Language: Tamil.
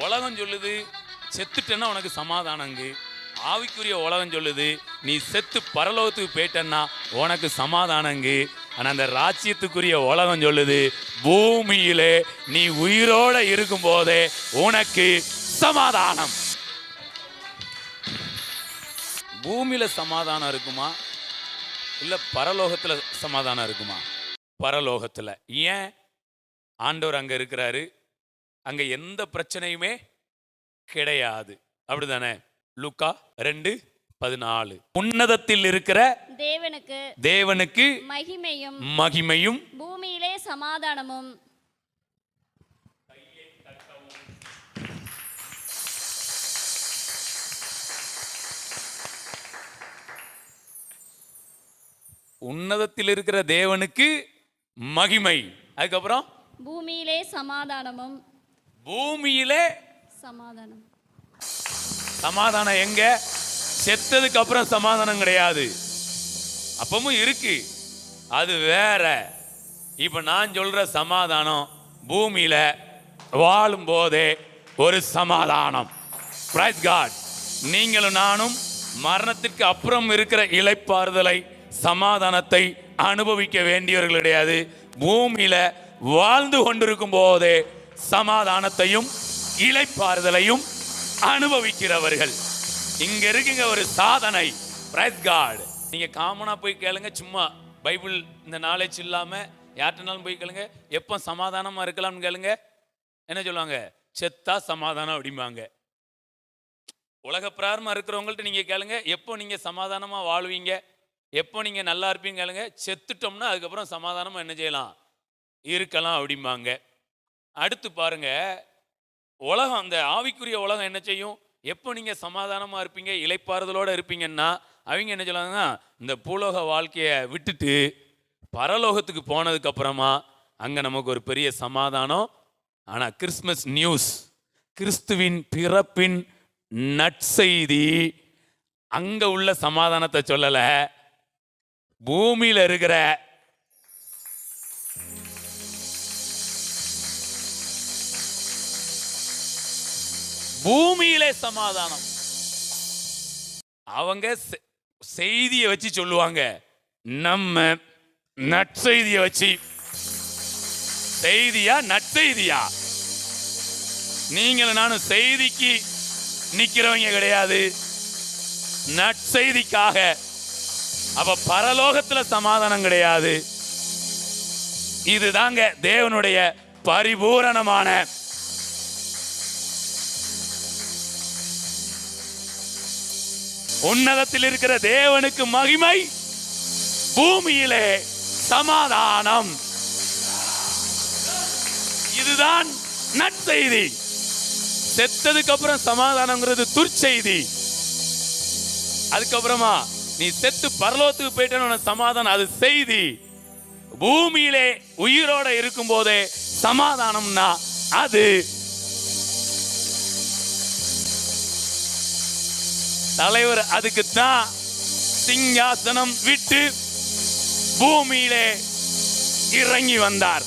உலகம் சொல்லுது செத்துட்டேன்னா உனக்கு சமாதானங்கு ஆவிக்குரிய உலகம் சொல்லுது நீ செத்து பரலோகத்துக்கு போயிட்டன்னா உனக்கு சமாதானங்கு ஆனால் அந்த ராஜ்யத்துக்குரிய உலகம் சொல்லுது பூமியிலே நீ உயிரோட இருக்கும் போதே உனக்கு சமாதானம். பூமியில் சமாதானம் இருக்குமா? இல்லை பரலோகத்தில் சமாதானம் இருக்குமா? பரலோகத்தில். ஏன்? ஆண்டவர் அங்கே இருக்கிறாரு. அங்க எந்த பிரச்சனையுமே கிடையாது. அப்படிதானே? லுக்கா ரெண்டு பதினாலு. உன்னதத்தில் இருக்கிற தேவனுக்கு தேவனுக்கு மகிமையும் மகிமையும் பூமியிலே சமாதானமும். உன்னதத்தில் இருக்கிற தேவனுக்கு மகிமை. அதுக்கப்புறம்? பூமியிலே சமாதானமும். பூமியிலே சமாதானம். சமாதானம் எங்க? செத்ததுக்கு அப்புறம் சமாதானம் கிடையாது. அப்பவும் இருக்கு. அது வேற. இப்ப நான் சொல்ற சமாதானம் பூமியில வாழும் போதே ஒரு சமாதானம். பிரைஸ் காட் நீங்களும் நானும் மரணத்திற்கு அப்புறம் இருக்கிற இலைப்பாறுதலை சமாதானத்தை அனுபவிக்க வேண்டியவர்கள் கிடையாது. பூமியில வாழ்ந்து கொண்டிருக்கும் போதே சமாதானத்தையும் இலைப்பாறுதலையும் அனுபவிக்கிறவர்கள். இங்க இருக்குங்க ஒரு சாதனை. பிரைஸ் கார்டு நீங்க காமனா போய் கேளுங்க சும்மா பைபிள் இந்த நாலேஜ் இல்லாம யார்கிட்டனாலும் போய் கேளுங்க. எப்போ சமாதானமா இருக்கலாம்னு கேளுங்க. என்ன சொல்லுவாங்க? செத்தா சமாதானம் அப்படிம்பாங்க. உலக பிராரமா இருக்கிறவங்கள்ட்ட நீங்க கேளுங்க. எப்போ நீங்க சமாதானமா வாழ்வீங்க? எப்போ நீங்க நல்லா இருப்பீங்க கேளுங்க. செத்துட்டோம்னா அதுக்கப்புறம் சமாதானமா என்ன செய்யலாம்? இருக்கலாம் அப்படிம்பாங்க. அடுத்து பாருங்க உலகம் அந்த ஆவிக்குரிய உலகம் என்ன செய்யும்? எப்போ நீங்க சமாதானமா இருப்பீங்க இலைப்பாறுதலோட இருப்பீங்கன்னா அவங்க என்ன சொல்லுவாங்கன்னா இந்த பூலோக வாழ்க்கையை விட்டுட்டு பரலோகத்துக்கு போனதுக்கு அப்புறமா நமக்கு ஒரு பெரிய சமாதானம். ஆனால் கிறிஸ்மஸ் நியூஸ் கிறிஸ்துவின் பிறப்பின் நற்செய்தி அங்கே உள்ள சமாதானத்தை சொல்லலை. பூமியில் இருக்கிற பூமியிலே சமாதானம். அவங்க செய்தியை வச்சு சொல்லுவாங்க. நம்ம நற்செய்தியை வச்சு. செய்தியா நற்செய்தியா? நீங்களும் நானும் செய்திக்கு நிக்கிறவங்க கிடையாது. நற்செய்திக்காக. அப்ப பரலோகத்துல சமாதானம் கிடையாது. இதுதாங்க தேவனுடைய பரிபூரணமான உன்னதத்தில் இருக்கிற தேவனுக்கு மகிமை பூமியிலே சமாதானம். இதுதான் நற்செய்தி. செத்ததுக்கு அப்புறம் சமாதானம்ங்கிறது துர்ச்செய்தி. அதுக்கப்புறமா நீ செத்து பரலோகத்துக்கு போயிட்டேன்னு சமாதானம் அது செய்தி. பூமியிலே உயிரோட இருக்கும் போதே சமாதானம்னா அது தலைவர் அதுக்கு தான் சிங்காசனம் விட்டு பூமியிலே இறங்கி வந்தார்.